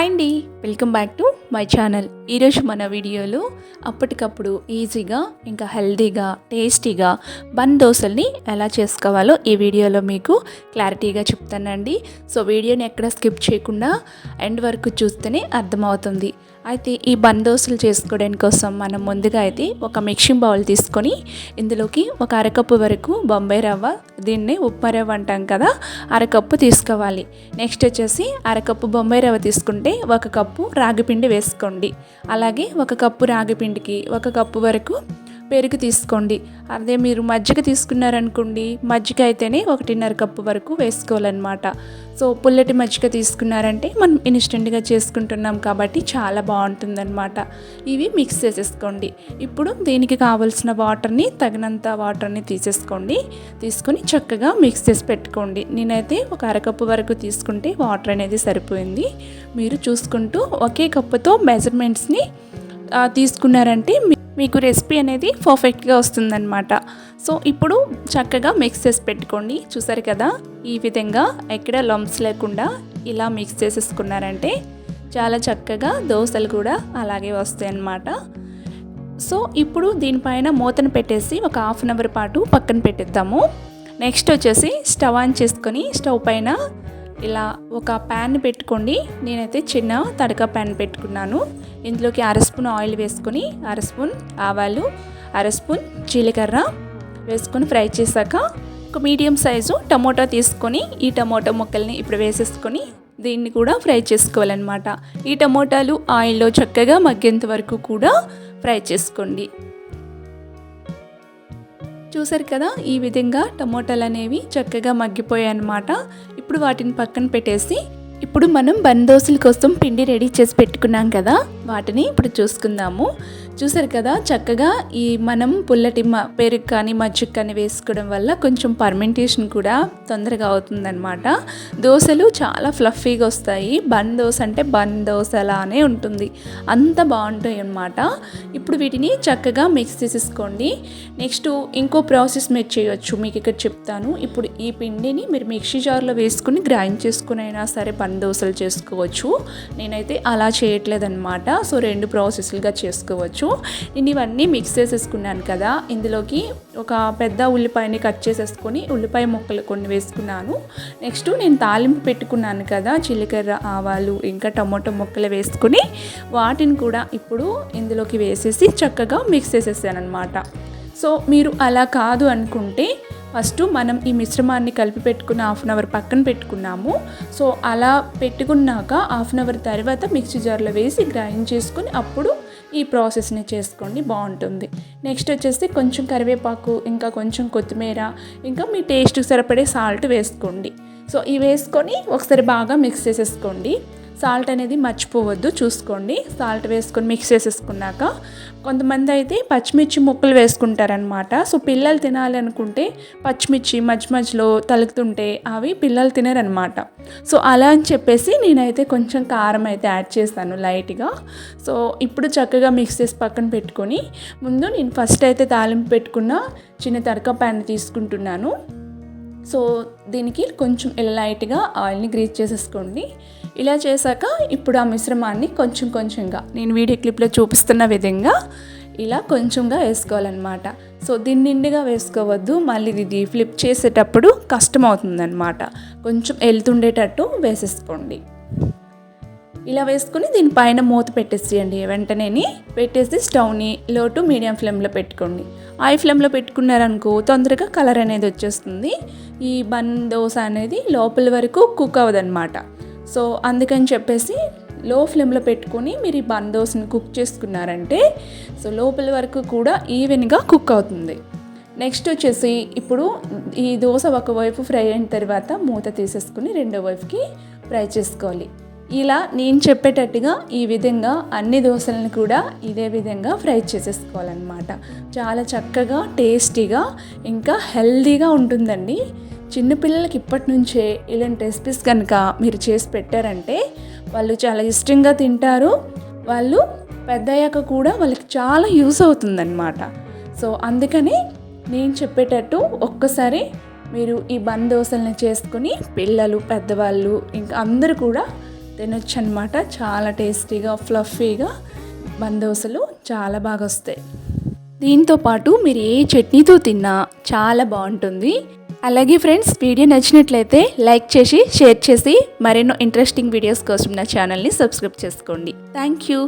Hi అండి. Welcome back to my channel. ఈరోజు మన వీడియోలో అప్పటికప్పుడు ఈజీగా ఇంకా హెల్దీగా టేస్టీగా బన్ దోశల్ని ఎలా చేసుకోవాలో ఈ వీడియోలో మీకు క్లారిటీగా చెప్తానండి. సో వీడియోని ఎక్కడ స్కిప్ చేయకుండా ఎండ్ వరకు చూస్తేనే అర్థమవుతుంది. అయితే ఈ బందోసులు చేసుకోవడానికి కోసం మనం ముందుగా అయితే ఒక మిక్సింగ్ బౌల్ తీసుకొని ఇందులోకి ఒక అరకప్పు వరకు బొంబాయి రవ్వ దీన్ని ఉప్మా రవ్వ అంటాం కదా అరకప్పు తీసుకోవాలి. నెక్స్ట్ వచ్చేసి అరకప్పు బొంబాయి రవ్వ తీసుకుంటే ఒక కప్పు రాగిపిండి వేసుకోండి. అలాగే ఒక కప్పు రాగిపిండికి ఒక కప్పు వరకు పెరుగు తీసుకోండి. అదే మీరు మజ్జిగ తీసుకున్నారనుకోండి మజ్జిగ అయితేనే ఒకటిన్నర కప్పు వరకు వేసుకోవాలన్నమాట. సో పుల్లటి మజ్జిగ తీసుకున్నారంటే మనం ఇన్స్టెంట్గా చేసుకుంటున్నాం కాబట్టి చాలా బాగుంటుందన్నమాట. ఇవి మిక్స్ చేసేసుకోండి. ఇప్పుడు దీనికి కావలసిన వాటర్ని తగినంత వాటర్ని తీసేసుకోండి. తీసుకొని చక్కగా మిక్స్ చేసి పెట్టుకోండి. నేనైతే ఒక అరకప్పు వరకు తీసుకుంటే వాటర్ అనేది సరిపోయింది. మీరు చూసుకుంటూ ఒకే కప్పుతో మెజర్మెంట్స్ని తీసుకున్నారంటే మీ- మీకు రెసిపీ అనేది పర్ఫెక్ట్గా వస్తుందన్నమాట. సో ఇప్పుడు చక్కగా మిక్స్ చేసి పెట్టుకోండి. చూసారు కదా ఈ విధంగా ఎక్కడ లంప్స్ లేకుండా ఇలా మిక్స్ చేసేసుకున్నారంటే చాలా చక్కగా దోశలు కూడా అలాగే వస్తాయి అన్నమాట సో ఇప్పుడు దీనిపైన మూతను పెట్టేసి ఒక హాఫ్ అన్ అవర్ పాటు పక్కన పెట్టేద్దాము. నెక్స్ట్ వచ్చేసి స్టవ్ ఆన్ చేసుకొని స్టవ్ పైన ఇలా ఒక ప్యాన్ పెట్టుకోండి. నేనైతే చిన్న తడక ప్యాన్ పెట్టుకున్నాను. ఇందులోకి అర స్పూన్ ఆయిల్ వేసుకొని అర స్పూన్ ఆవాలు అర స్పూన్ జీలకర్ర వేసుకొని ఫ్రై చేశాక ఒక మీడియం సైజు టమోటా తీసుకొని ఈ టమోటా ముక్కల్ని ఇప్పుడు వేసేసుకొని దీన్ని కూడా ఫ్రై చేసుకోవాలన్నమాట. ఈ టమోటాలు ఆయిల్లో చక్కగా మగ్గేంత వరకు కూడా ఫ్రై చేసుకోండి. చూసారు కదా ఈ విధంగా టమోటాలు అనేవి చక్కగా మగ్గిపోయాయి అన్నమాట ఇప్పుడు వాటిని పక్కన పెట్టేసి ఇప్పుడు మనం బందోసుల కోసం పిండి రెడీ చేసి పెట్టుకున్నాం కదా. వాటిని ఇప్పుడు చూసుకుందాము. చూసారు కదా చక్కగా ఈ మనం పుల్లటి మ పెరుగు కానీ మజ్జిగ కానీ వేసుకోవడం వల్ల కొంచెం పర్మెంటేషన్ కూడా తొందరగా అవుతుందన్నమాట. దోశలు చాలా ఫ్లఫీగా వస్తాయి. బన్ దోశ అంటే బన్ దోశ అలానే ఉంటుంది. అంత బాగుంటాయి అన్నమాట. ఇప్పుడు వీటిని చక్కగా మిక్స్ చేసేసుకోండి. నెక్స్ట్ ఇంకో ప్రాసెస్ మీరు చేయొచ్చు. మీకు ఇక్కడ చెప్తాను. ఇప్పుడు ఈ పిండిని మీరు మిక్సీ జార్లో వేసుకుని గ్రైండ్ చేసుకుని అయినా సరే బన్ దోశలు చేసుకోవచ్చు. నేనైతే అలా చేయట్లేదన్నమాట. సో రెండు ప్రాసెస్లుగా చేసుకోవచ్చు. నేను ఇవన్నీ మిక్స్ చేసేసుకున్నాను కదా ఇందులోకి ఒక పెద్ద ఉల్లిపాయని కట్ చేసేసుకొని ఉల్లిపాయ ముక్కలు కొన్ని వేసుకున్నాను. నెక్స్ట్ నేను తాలింపు పెట్టుకున్నాను కదా చిల్లికర్ర ఆవాలు ఇంకా టమోటో ముక్కలు వేసుకుని వాటిని కూడా ఇప్పుడు ఇందులోకి వేసేసి చక్కగా మిక్స్ చేసేసాను అనమాట సో మీరు అలా కాదు అనుకుంటే ఫస్ట్ మనం ఈ మిశ్రమాన్ని కలిపి పెట్టుకున్న హాఫ్ అన్ అవర్ పక్కన పెట్టుకున్నాము. సో అలా పెట్టుకున్నాక హాఫ్ అన్ అవర్ తర్వాత మిక్సీ జార్లో వేసి గ్రైండ్ చేసుకుని అప్పుడు ఈ ప్రాసెస్ని చేసుకోండి బాగుంటుంది. నెక్స్ట్ వచ్చేసి కొంచెం కరివేపాకు ఇంకా కొంచెం కొత్తిమీర ఇంకా మీ టేస్ట్కి సరిపడే సాల్ట్ వేసుకోండి. సో ఇవి వేసుకొని ఒకసారి బాగా మిక్స్ చేసేసుకోండి. సాల్ట్ అనేది మర్చిపోవద్దు చూసుకోండి. సాల్ట్ వేసుకొని మిక్స్ చేసేసుకున్నాక కొంతమంది అయితే పచ్చిమిర్చి ముక్కలు వేసుకుంటారనమాట సో పిల్లలు తినాలనుకుంటే పచ్చిమిర్చి మధ్య మధ్యలో తలుగుతుంటే అవి పిల్లలు తినరనమాట సో అలా అని చెప్పేసి నేనైతే కొంచెం కారం అయితే యాడ్ చేశాను లైట్గా. సో ఇప్పుడు చక్కగా మిక్స్ చేసి పక్కన పెట్టుకొని ముందు నేను ఫస్ట్ అయితే తాలింపు పెట్టుకున్న చిన్న తడక ప్యాన్ తీసుకుంటున్నాను. సో దీనికి కొంచెం లైట్గా ఆయిల్ని గ్రీజ్ చేసేసుకోండి. ఇలా చేశాక ఇప్పుడు ఆ మిశ్రమాన్ని కొంచెం కొంచెంగా నేను వీడియో క్లిప్లో చూపిస్తున్న విధంగా ఇలా కొంచెంగా వేసుకోవాలన్నమాట. సో దీన్ని నిండుగా వేసుకోవద్దు. మళ్ళీ ఇది ఫ్లిప్ చేసేటప్పుడు కష్టం అవుతుందన్నమాట. కొంచెం వెళ్తుండేటట్టు వేసేసుకోండి. ఇలా వేసుకుని దీనిపైన మూత పెట్టేసేయండి. వెంటనే పెట్టేసి స్టవ్ని లో టు మీడియం ఫ్లేమ్లో పెట్టుకోండి. హై ఫ్లేమ్లో పెట్టుకున్నారనుకో తొందరగా కలర్ అనేది వచ్చేస్తుంది. ఈ బన్ దోశ అనేది లోపల వరకు కుక్ అవ్వదన్నమాట. సో అందుకని చెప్పేసి లో ఫ్లేమ్లో పెట్టుకొని మీరు ఈ బన్ దోశని కుక్ చేసుకున్నారంటే సో లోపల వరకు కూడా ఈవెన్గా కుక్ అవుతుంది. నెక్స్ట్ వచ్చేసి ఇప్పుడు ఈ దోశ ఒకవైపు ఫ్రై అయిన తర్వాత మూత తీసేసుకుని రెండో వైపుకి ఫ్రై చేసుకోవాలి. ఇలా నేను చెప్పేటట్టుగా ఈ విధంగా అన్ని దోశలను కూడా ఇదే విధంగా ఫ్రై చేసేసుకోవాలన్నమాట. చాలా చక్కగా టేస్టీగా ఇంకా హెల్దీగా ఉంటుందండి. చిన్నపిల్లలకి ఇప్పటి నుంచే ఇలాంటి రెసిపీస్ కనుక మీరు చేసి పెట్టారంటే వాళ్ళు చాలా ఇష్టంగా తింటారు. వాళ్ళు పెద్దయ్యాక కూడా వాళ్ళకి చాలా యూస్ అవుతుందన్నమాట. సో అందుకని నేను చెప్పేటట్టు ఒక్కసారి మీరు ఈ బన్ దోశల్ని చేసుకుని పిల్లలు పెద్దవాళ్ళు ఇంకా అందరూ కూడా తినొచ్చు అనమాట చాలా టేస్టీగా ఫ్లఫీగా బందోసలు చాలా బాగా వస్తాయి. దీంతో పాటు మీరు ఏ చట్నీతో తిన్నా చాలా బాగుంటుంది. అలాగే ఫ్రెండ్స్ వీడియో నచ్చినట్లయితే లైక్ చేసి షేర్ చేసి మరెన్నో ఇంట్రెస్టింగ్ వీడియోస్ కోసం నా ఛానల్ని సబ్స్క్రైబ్ చేసుకోండి. Thank you